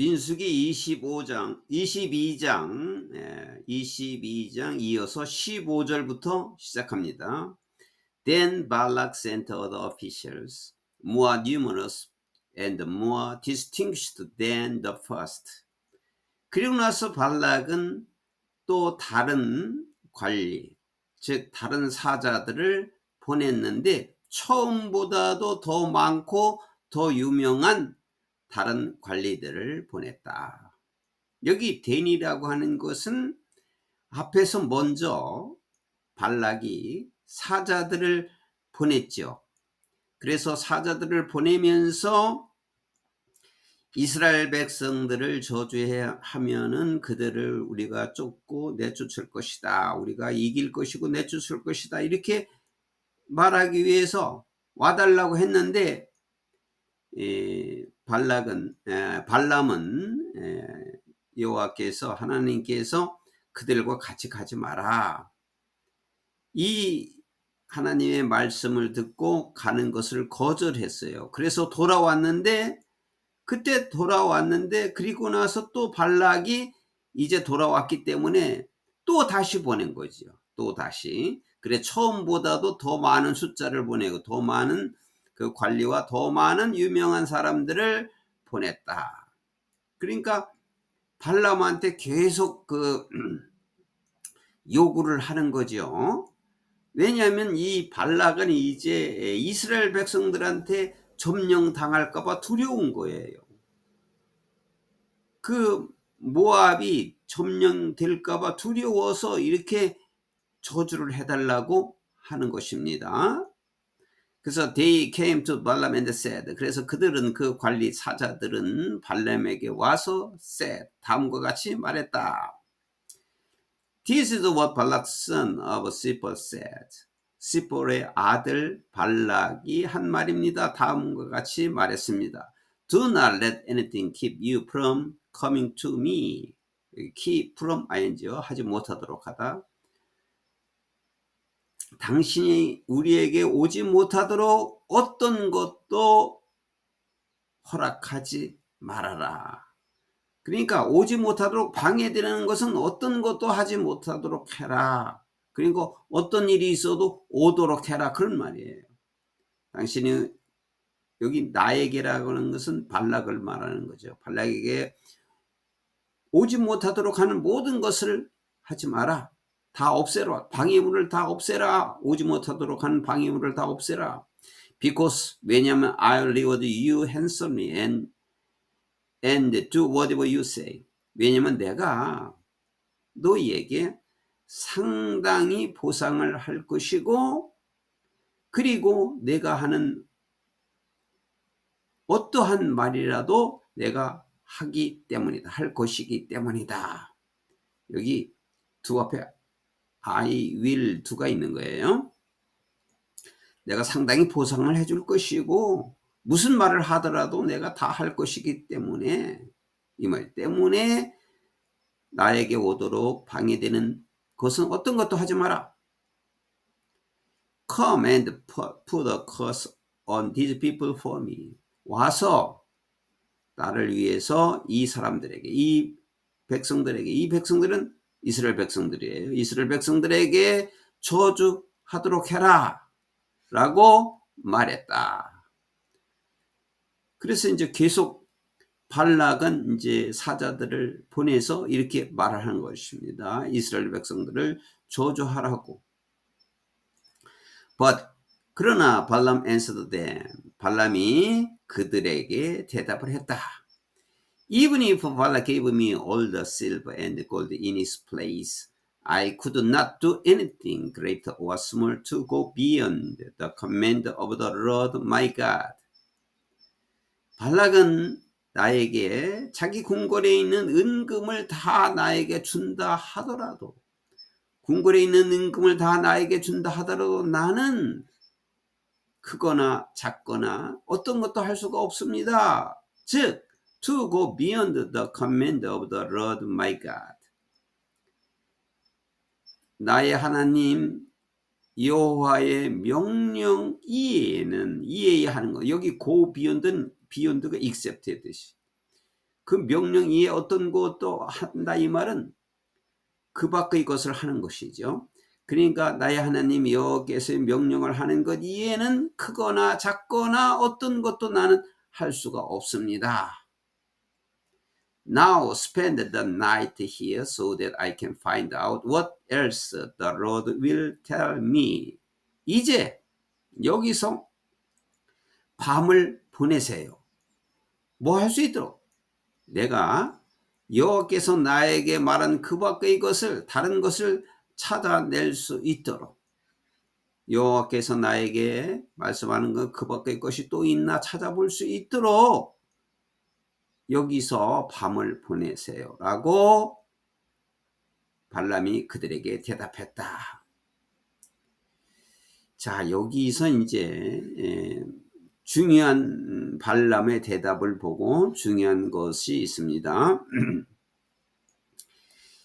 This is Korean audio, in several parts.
민수기 25장, 22장, 예, 22장 이어서 15절부터 시작합니다. Then Balak sent other officials, more numerous and more distinguished than the first. 그리고 나서 발락은 또 다른 관리, 즉 다른 사자들을 보냈는데 처음보다도 더 많고 더 유명한 다른 관리들을 보냈다. 여기 댄이라고 하는 것은 앞에서 먼저 발락이 사자들을 보냈죠. 그래서 사자들을 보내면서 이스라엘 백성들을 저주하면은 그들을 우리가 쫓고 내쫓을 것이다. 우리가 이길 것이고 내쫓을 것이다. 이렇게 말하기 위해서 와달라고 했는데 에, 발락은 에, 발람은 에, 여호와께서 하나님께서 그들과 같이 가지 마라. 이 하나님의 말씀을 듣고 가는 것을 거절했어요. 그래서 돌아왔는데 그때 돌아왔는데 그리고 나서 또 발락이 이제 돌아왔기 때문에 또 다시 보낸 거죠. 또 다시. 그래 처음보다도 더 많은 숫자를 보내고 더 많은 그 관리와 더 많은 유명한 사람들을 보냈다. 그러니까 발람한테 계속 그 요구를 하는 거죠. 왜냐하면 이 발락은 이제 이스라엘 백성들한테 점령당할까봐 두려운 거예요. 그 모압이 점령될까봐 두려워서 이렇게 저주를 해달라고 하는 것입니다. 그래서 they came to Balaam and said. 그래서 그들은 그 관리 사자들은 발람에게 와서 said 다음과 같이 말했다. This is what Balak son of Sippor said. 시폴의 아들 발락이 한 말입니다. 다음과 같이 말했습니다. Do not let anything keep you from coming to me. keep from ing요 하지 못하도록 하다. 당신이 우리에게 오지 못하도록 어떤 것도 허락하지 말아라. 그러니까 오지 못하도록 방해되는 것은 어떤 것도 하지 못하도록 해라. 그리고 어떤 일이 있어도 오도록 해라. 그런 말이에요. 당신이 여기 나에게라고 하는 것은 발락을 말하는 거죠. 발락에게 오지 못하도록 하는 모든 것을 하지 마라. 다 없애라. 방해물을 다 없애라. 오지 못하도록 하는 방해물을 다 없애라. Because 왜냐하면 I'll reward you handsomely and and do whatever you say. 왜냐하면 내가 너희에게 상당히 보상을 할 것이고 그리고 내가 하는 어떠한 말이라도 내가 하기 때문이다. 할 것이기 때문이다. 여기 두 앞에 I will 두가 있는 거예요. 내가 상당히 보상을 해줄 것이고 무슨 말을 하더라도 내가 다 할 것이기 때문에 이 말 때문에 나에게 오도록 방해되는 것은 어떤 것도 하지 마라. Come and put a curse on these people for me. 와서 나를 위해서 이 사람들에게 이 백성들에게 이 백성들은 이스라엘 백성들이에요. 이스라엘 백성들에게 저주하도록 해라. 라고 말했다. 그래서 이제 계속 발락은 이제 사자들을 보내서 이렇게 말을 하는 것입니다. 이스라엘 백성들을 저주하라고. But 그러나 발람 answered them. 발람이 그들에게 대답을 했다. Even if Balak gave me all the silver and gold in his place, I could not do anything great or small to go beyond the command of the Lord my God. 발락은 나에게 자기 궁궐에 있는 은금을 다 나에게 준다 하더라도 궁궐에 있는 은금을 다 나에게 준다 하더라도 나는 크거나 작거나 어떤 것도 할 수가 없습니다. 즉 to go beyond the command of the Lord my God. 나의 하나님 여호와의 명령 이에는 이에야 하는 거. 여기 go beyond는 beyond가 accept의 뜻이. 그 명령 이에 어떤 것도 한다 이 말은 그 밖의 것을 하는 것이죠. 그러니까 나의 하나님 여호와께서의 명령을 하는 것 이에는 크거나 작거나 어떤 것도 나는 할 수가 없습니다. Now spend the night here so that I can find out what else the Lord will tell me. 이제 여기서 밤을 보내세요. 뭐 할 수 있도록 내가 여호와께서 나에게 말한 그 밖의 것을 다른 것을 찾아낼 수 있도록 여호와께서 나에게 말씀하는 것그 밖의 것이 또 있나 찾아볼 수 있도록 여기서 밤을 보내세요. 라고 발람이 그들에게 대답했다. 자, 여기서 이제 중요한 발람의 대답을 보고 중요한 것이 있습니다.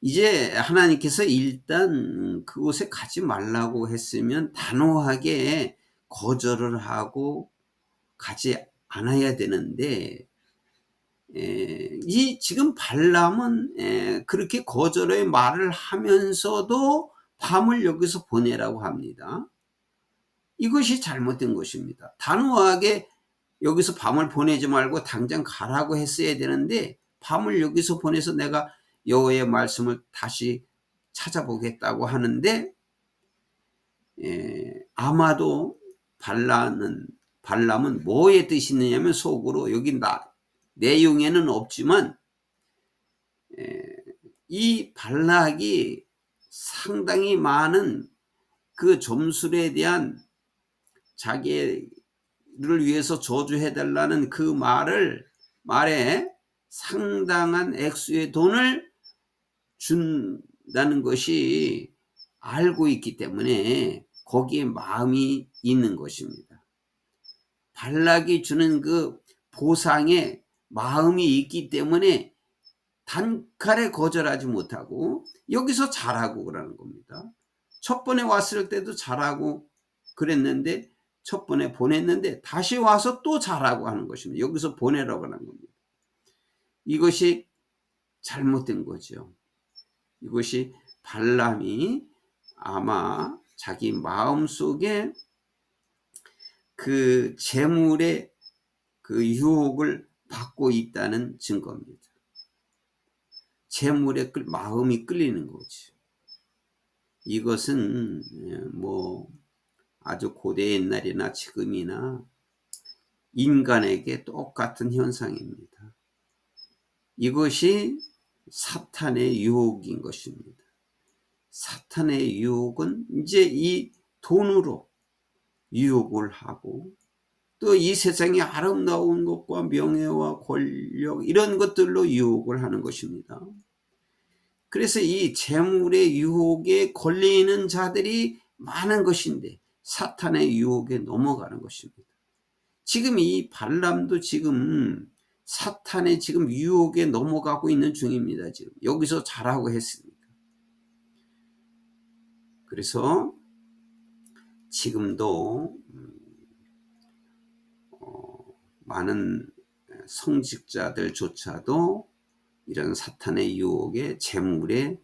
이제 하나님께서 일단 그곳에 가지 말라고 했으면 단호하게 거절을 하고 가지 않아야 되는데 이 지금 발람은 그렇게 거절의 말을 하면서도 밤을 여기서 보내라고 합니다. 이것이 잘못된 것입니다. 단호하게 여기서 밤을 보내지 말고 당장 가라고 했어야 되는데 밤을 여기서 보내서 내가 여호의 말씀을 다시 찾아보겠다고 하는데 에, 아마도 발라는 발람은 뭐에 뜻이 있느냐면 속으로 여기 나 내용에는 없지만 에, 이 발락이 상당히 많은 그 점술에 대한 자기를 위해서 저주해 달라는 그 말을 말에 상당한 액수의 돈을 준다는 것이 알고 있기 때문에 거기에 마음이 있는 것입니다. 발락이 주는 그 보상에 마음이 있기 때문에 단칼에 거절하지 못하고 여기서 잘하고 그러는 겁니다. 첫 번에 왔을 때도 잘하고 그랬는데 첫 번에 보냈는데 다시 와서 또 잘하고 하는 것입니다. 여기서 보내라고 하는 겁니다. 이것이 잘못된 거죠. 이것이 발람이 아마 자기 마음 속에 그 재물의 그 유혹을 받고 있다는 증거입니다. 재물에 끌, 마음이 끌리는 거지. 이것은 예, 뭐 아주 고대 옛날이나 지금이나 인간에게 똑같은 현상입니다. 이것이 사탄의 유혹인 것입니다. 사탄의 유혹은 이제 이 돈으로 유혹을 하고 또 이 세상의 아름다운 것과 명예와 권력 이런 것들로 유혹을 하는 것입니다. 그래서 이 재물의 유혹에 걸리는 자들이 많은 것인데 사탄의 유혹에 넘어가는 것입니다. 지금 이 발람도 지금 사탄의 지금 유혹에 넘어가고 있는 중입니다. 지금 여기서 잘하고 했으니까. 그래서 지금도 많은 성직자들조차도 이런 사탄의 유혹에 재물에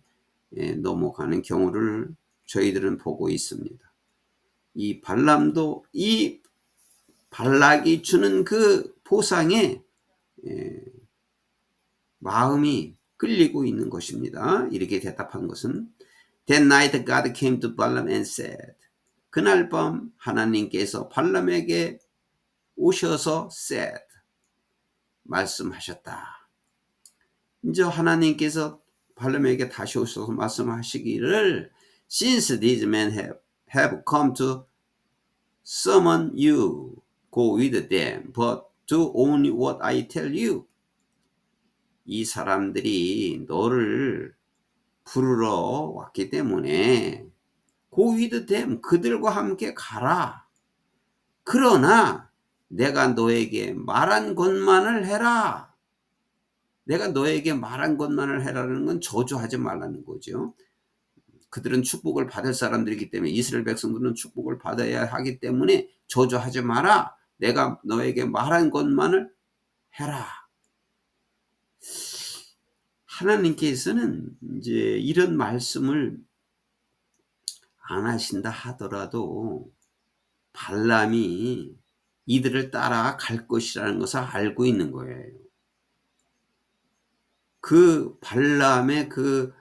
넘어가는 경우를 저희들은 보고 있습니다. 이 발람도 이 발락이 주는 그 보상에 예, 마음이 끌리고 있는 것입니다. 이렇게 대답한 것은 That night God came to Balaam and said 그날 밤 하나님께서 발람에게 오셔서 said 말씀하셨다. 이제 하나님께서 발람에게 다시 오셔서 말씀하시기를 Since these men have, have come to summon you, go with them, but do only what I tell you. 이 사람들이 너를 부르러 왔기 때문에 go with them, 그들과 함께 가라. 그러나 내가 너에게 말한 것만을 해라. 내가 너에게 말한 것만을 해라는 건 저주하지 말라는 거죠. 그들은 축복을 받을 사람들이기 때문에 이스라엘 백성들은 축복을 받아야 하기 때문에 저주하지 마라. 내가 너에게 말한 것만을 해라. 하나님께서는 이제 이런 말씀을 안 하신다 하더라도 발람이 이들을 따라 갈 것이라는 것을 알고 있는 거예요. 그 발람의 그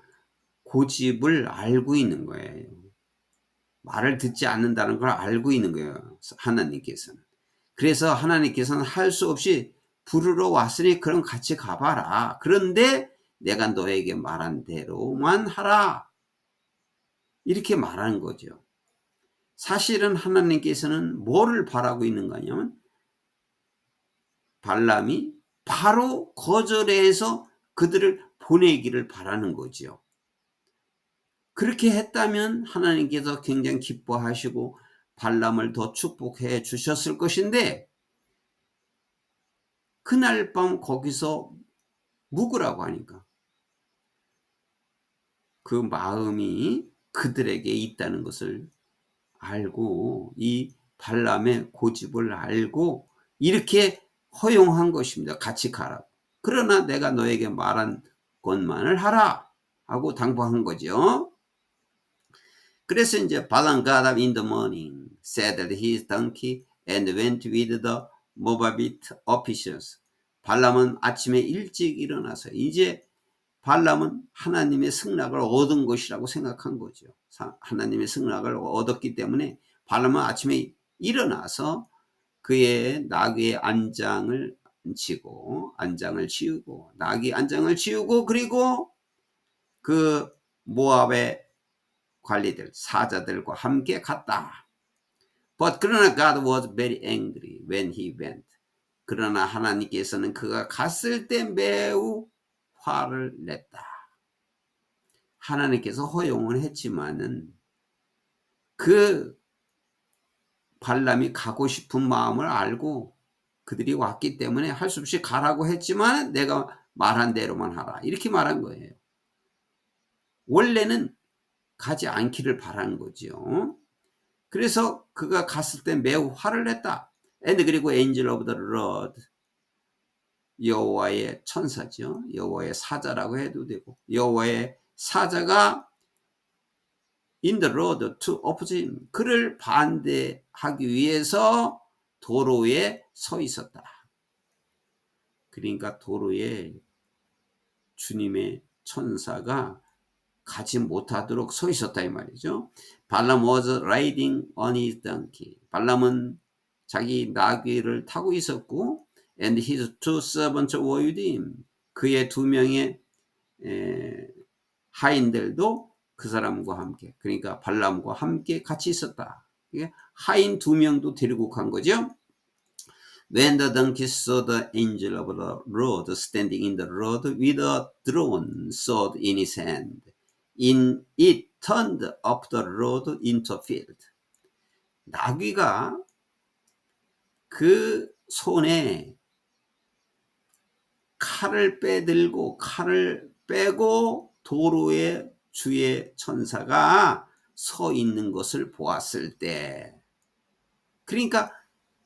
고집을 알고 있는 거예요. 말을 듣지 않는다는 걸 알고 있는 거예요. 하나님께서는. 그래서 하나님께서는 할 수 없이 부르러 왔으니 그럼 같이 가봐라. 그런데 내가 너에게 말한 대로만 하라. 이렇게 말하는 거죠. 사실은 하나님께서는 뭐를 바라고 있는 거냐면 발람이 바로 거절해서 그들을 보내기를 바라는 거죠. 그렇게 했다면 하나님께서 굉장히 기뻐하시고 발람을 더 축복해 주셨을 것인데 그날 밤 거기서 묵으라고 하니까 그 마음이 그들에게 있다는 것을 알고 이 발람의 고집을 알고 이렇게 허용한 것입니다. 같이 가라. 그러나 내가 너에게 말한 것만을 하라 하고 당부한 거죠. 그래서 이제 발람 got up in the morning, saddled his donkey and went with the Moabite officials. 발람은 아침에 일찍 일어나서 이제 발람은 하나님의 승낙을 얻은 것이라고 생각한 거죠. 하나님의 승낙을 얻었기 때문에 발람은 아침에 일어나서 그의 나귀의 안장을 치고 안장을 치우고 나귀 안장을 치우고 그리고 그 모압의 관리들 사자들과 함께 갔다. But 그러나 God was very angry when he went. 그러나 하나님께서는 그가 갔을 때 매우 화를 냈다. 하나님께서 허용을 했지만은 그 발람이 가고 싶은 마음을 알고 그들이 왔기 때문에 할 수 없이 가라고 했지만 내가 말한 대로만 하라. 이렇게 말한 거예요. 원래는 가지 않기를 바란 거죠. 그래서 그가 갔을 때 매우 화를 냈다. and 그리고 angel of the Lord 여호와의 천사죠. 여호와의 사자라고 해도 되고 여호와의 사자가 in the road to oppose him. 그를 반대하기 위해서 도로에 서 있었다. 그러니까 도로에 주님의 천사가 가지 못하도록 서 있었다 이 말이죠. 발람 was riding on his donkey. 발람은 자기 나귀를 타고 있었고 and his two servants were with him. 그의 두 명의 에, 하인들도 그 사람과 함께 그러니까 발람과 함께 같이 있었다. 하인 두 명도 데리고 간 거죠. When the donkey saw the angel of the Lord standing in the road with a drawn sword in his hand, in it turned up the road into a field. 나귀가 그 손에 칼을 빼들고 칼을 빼고 도로에 주의 천사가 서 있는 것을 보았을 때 그러니까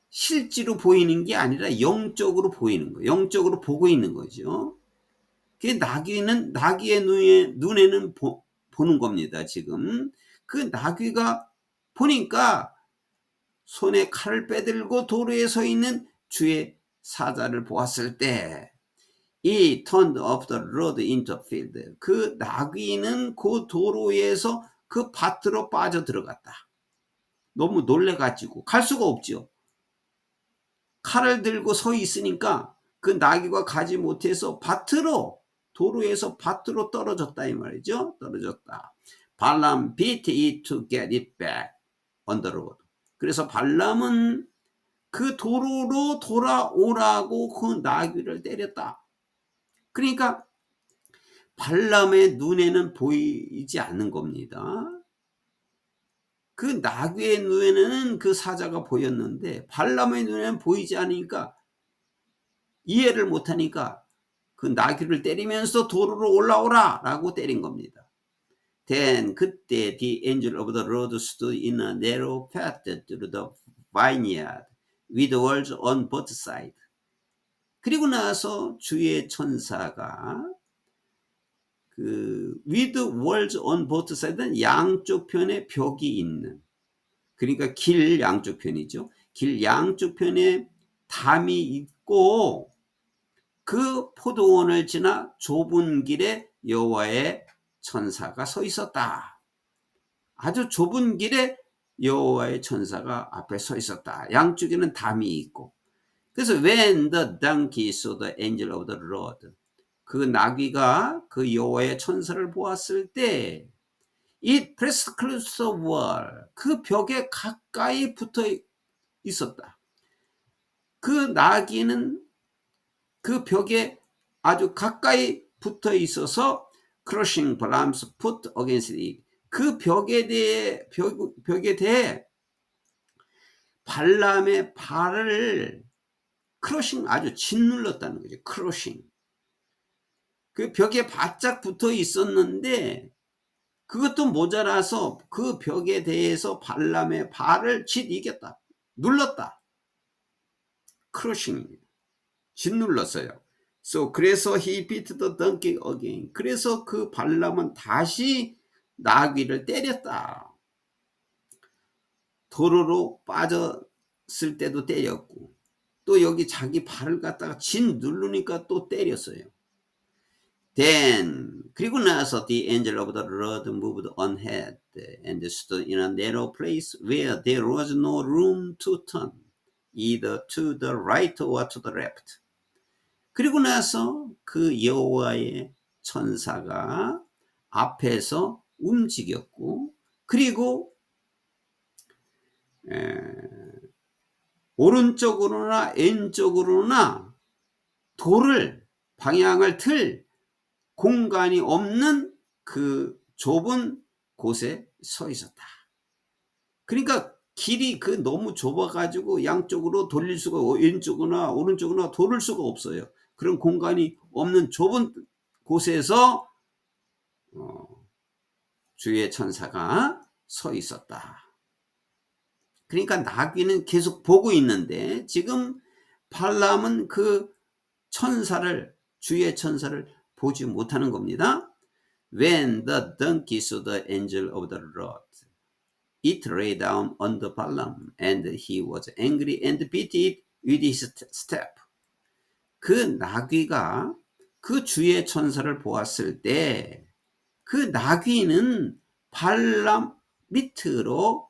실제로 보이는 게 아니라 영적으로 보이는 거예요. 영적으로 보고 있는 거죠. 그 나귀는 나귀의 눈에, 눈에는 보, 보는 겁니다. 지금 그 나귀가 보니까 손에 칼을 빼들고 도로에 서 있는 주의 사자를 보았을 때 이 turned off the road into field. 그 나귀는 그 도로에서 그 밭으로 빠져 들어갔다. 너무 놀래가지고 갈 수가 없죠. 칼을 들고 서 있으니까 그 나귀가 가지 못해서 밭으로 도로에서 밭으로 떨어졌다 이 말이죠. 떨어졌다. 발람 beat it to get it back on the road. 그래서 발람은 그 도로로 돌아오라고 그 나귀를 때렸다. 그러니까 발람의 눈에는 보이지 않는 겁니다. 그 나귀의 눈에는 그 사자가 보였는데 발람의 눈에는 보이지 않으니까 이해를 못하니까 그 나귀를 때리면서 도로로 올라오라 라고 때린 겁니다. Then 그때 the angel of the Lord stood in a narrow path through the vineyard with walls on both sides. 그리고 나서 주의 천사가 그 with walls on both sides 양쪽 편에 벽이 있는 그러니까 길 양쪽 편이죠. 길 양쪽 편에 담이 있고 그 포도원을 지나 좁은 길에 여호와의 천사가 서 있었다. 아주 좁은 길에 여호와의 천사가 앞에 서 있었다. 양쪽에는 담이 있고. 그래서 when the donkey saw the angel of the Lord 그 나귀가 그 여호와의 천사를 보았을 때 it pressed close the wall 그 벽에 가까이 붙어 있었다. 그 나귀는 그 벽에 아주 가까이 붙어 있어서 crushing Balaam's foot against it. 그 벽에 대해 벽, 벽에 대해 발람의 발을 크러싱 아주 짓눌렀다는 거죠. 크러싱. 그 벽에 바짝 붙어 있었는데 그것도 모자라서 그 벽에 대해서 발람의 발을 짓 이겼다. 눌렀다. 크러싱입니다. 짓눌렀어요. So 그래서 he beat the donkey again. 그래서 그 발람은 다시 나귀를 때렸다. 도로로 빠졌을 때도 때렸고 또 여기 자기 발을 갖다가 진 누르니까 또 때렸어요. Then 그리고 나서 the angel of the Lord moved on ahead and stood in a narrow place where there was no room to turn either to the right or to the left. 그리고 나서 그 여호와의 천사가 앞에서 움직였고 그리고 에, 오른쪽으로나 왼쪽으로나 돌을 방향을 틀 공간이 없는 그 좁은 곳에 서 있었다. 그러니까 길이 그 너무 좁아가지고 양쪽으로 돌릴 수가 왼쪽이나 오른쪽이나 돌을 수가 없어요. 그런 공간이 없는 좁은 곳에서 어, 주의 천사가 서 있었다. 그러니까 나귀는 계속 보고 있는데 지금 발람은 그 천사를 주의 천사를 보지 못하는 겁니다. When the donkey saw the angel of the Lord, it lay down on the Balaam, and he was angry and beat it with his step. 그 나귀가 그 주의 천사를 보았을 때 그 나귀는 발람 밑으로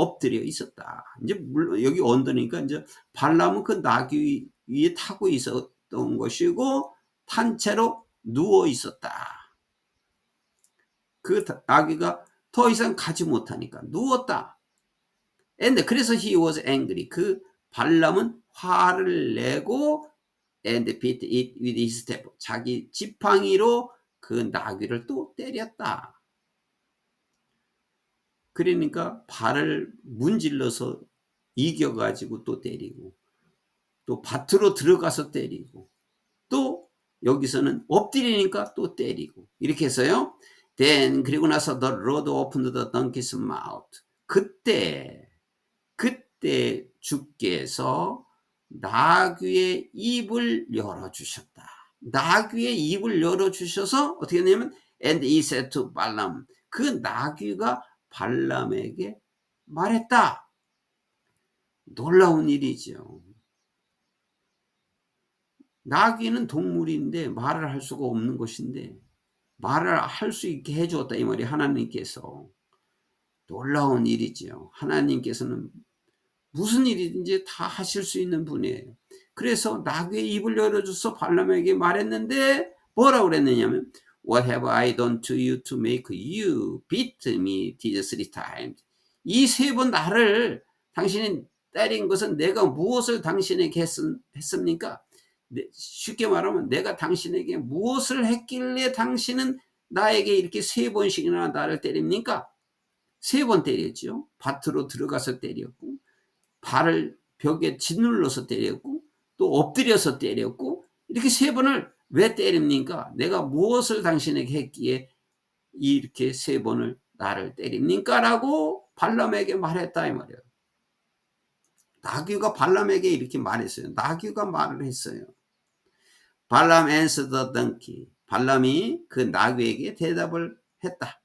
엎드려 있었다. 이제 물론 여기 언더니까 이제 발람은 그 나귀 위에 타고 있었던 것이고 탄 채로 누워 있었다. 그 나귀가 더 이상 가지 못하니까 누웠다. and 그래서 he was angry. 그 발람은 화를 내고 and beat it with his step. 자기 지팡이로 그 나귀를 또 때렸다. 그러니까 발을 문질러서 이겨가지고 또 때리고 또 밭으로 들어가서 때리고 또 여기서는 엎드리니까 또 때리고 이렇게 해서요. Then 그리고 나서 the Lord opened the donkey's mouth. 그때 그때 주께서 나귀의 입을 열어 주셨다. 나귀의 입을 열어 주셔서 어떻게 했냐면 and he said to Balaam 그 나귀가 발람에게 말했다. 놀라운 일이죠. 나귀는 동물인데 말을 할 수가 없는 것인데 말을 할 수 있게 해주었다 이 말이 하나님께서 놀라운 일이지요. 하나님께서는 무슨 일이든지 다 하실 수 있는 분이에요. 그래서 나귀의 입을 열어줘서 발람에게 말했는데 뭐라고 그랬느냐면 What have I done to you to make you beat me these three times? 이 세 번 나를 당신이 때린 것은 내가 무엇을 당신에게 했, 했습니까? 쉽게 말하면 내가 당신에게 무엇을 했길래 당신은 나에게 이렇게 세 번씩이나 나를 때립니까? 세 번 때렸죠. 밭으로 들어가서 때렸고, 발을 벽에 짓눌러서 때렸고, 또 엎드려서 때렸고, 이렇게 세 번을 왜 때립니까? 내가 무엇을 당신에게 했기에 이렇게 세 번을 나를 때립니까? 라고 발람에게 말했다 이 말이에요. 나귀가 발람에게 이렇게 말했어요. 나귀가 말을 했어요. 발람 answered the donkey. 발람이 그 나귀에게 대답을 했다.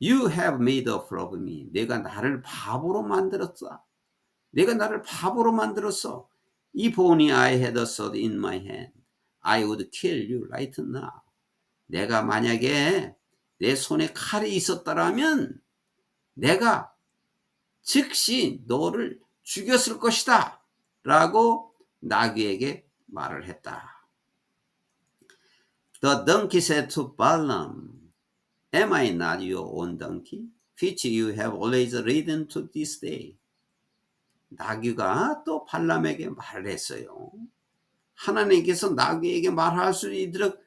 You have made fool of me. 내가 나를 바보로 만들었어. 내가 나를 바보로 만들었어. If only I had a sword in my hand, I would kill you right now. 내가 만약에 내 손에 칼이 있었더라면 내가 즉시 너를 죽였을 것이다. 라고 나귀에게 말을 했다. The donkey said to Balaam, Am I not your own donkey, which you have always ridden to this day? 나귀가 또 발람에게 말을 했어요. 하나님께서 나귀에게 말할 수 있도록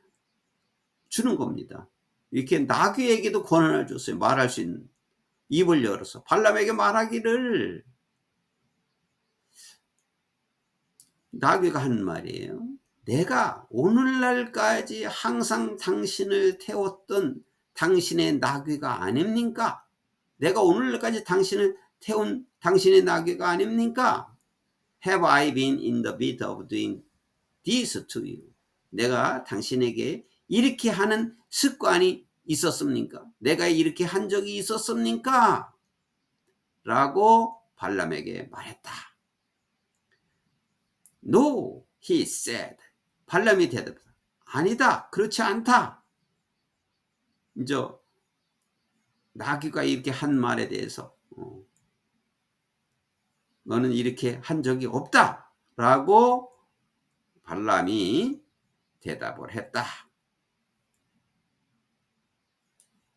주는 겁니다. 이렇게 나귀에게도 권한을 줬어요. 말할 수 있는 입을 열어서 발람에게 말하기를 나귀가 한 말이에요. 내가 오늘날까지 항상 당신을 태웠던 당신의 나귀가 아닙니까? 내가 오늘날까지 당신을 태운 당신의 나귀가 아닙니까? Have I been in the bit of doing this to you? 내가 당신에게 이렇게 하는 습관이 있었습니까? 내가 이렇게 한 적이 있었습니까? 라고 발람에게 말했다. No, he said. 발람이 대답했다. 아니다. 그렇지 않다. 이제 나귀가 이렇게 한 말에 대해서 어, 너는 이렇게 한 적이 없다. 라고 발람이 대답을 했다.